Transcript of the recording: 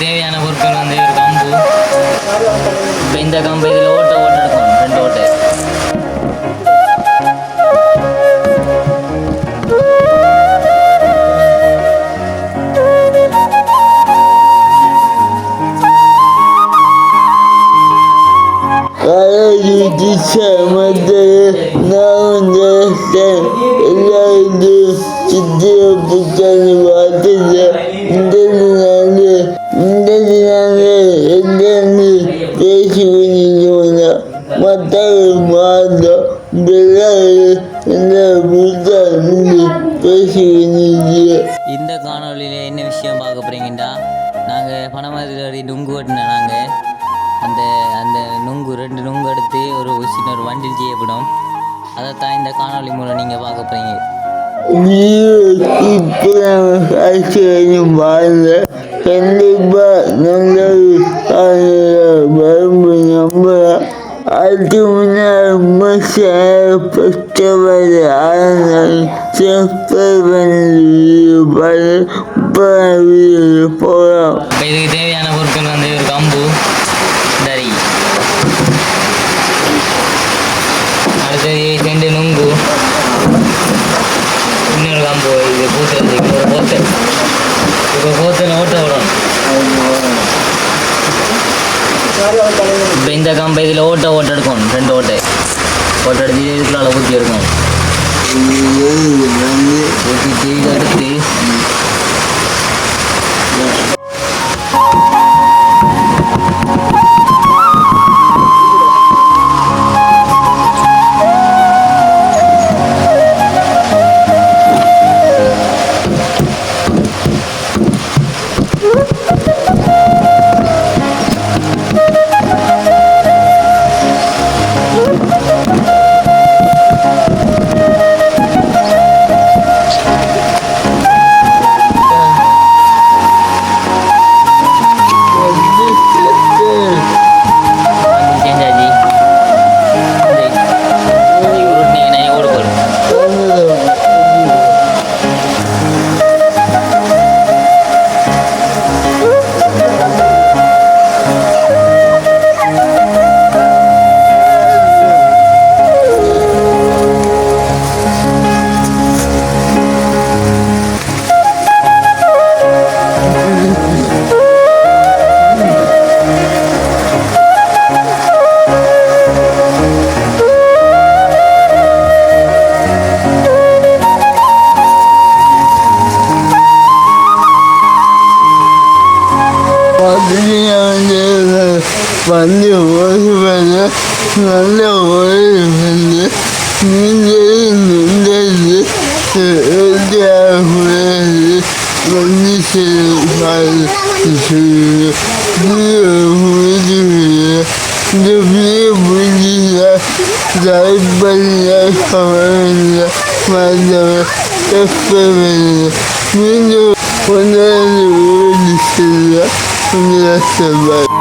தேவையான பொருட்கள் வந்து ஒரு கம்பு இப்போ இந்த கம்பு இதில் ஓட்டை ஓட்டை. எடுக்கணும் ரெண்டு ஓட்டை நான் புத்தகம் மாதம் இந்த காணொளியில் என்ன விஷயம் பார்க்க போகிறீங்கடா நாங்கள் பணமதிரி நுங்கு வெட்டின நாங்கள் அந்த அந்த நுங்கு ரெண்டு நுங்கு எடுத்து ஒரு சின்ன ஒரு வண்டில் செய்யப்படும் அதைத்தான் இந்த காணொளி மூலம் நீங்கள் பார்க்க போகிறீங்க இப்போ நம்ம காய்ச்சலும் முன்னால் பெற்றவர் போகலாம் இதுக்கு தேவையான பொருட்கள் வந்து ஒரு கம்பு தறி. அடுத்தது ரெண்டு நுங்கு. இன்னொரு கம்பு இது பூத்துறது ஒரு போத்தை இப்போ போத்தல் ஓட்ட விடணும். இப்போ இந்த கம்பை இதில் ஓட்ட ஓட்ட எடுக்கணும் ரெண்டு ஓட்டை. ஓட்ட எடுத்து இதுக்குள்ள ஊற்றி எடுக்கணும் ஊற்றிட்டு இதை எடுத்து 反正我是感觉，反正我是感觉，明天是明天，日是第二天，日我是心里是是，你又不是人，你又不是人，咱本来就是，反正都分分分，你就回来是为你自己，为了什么？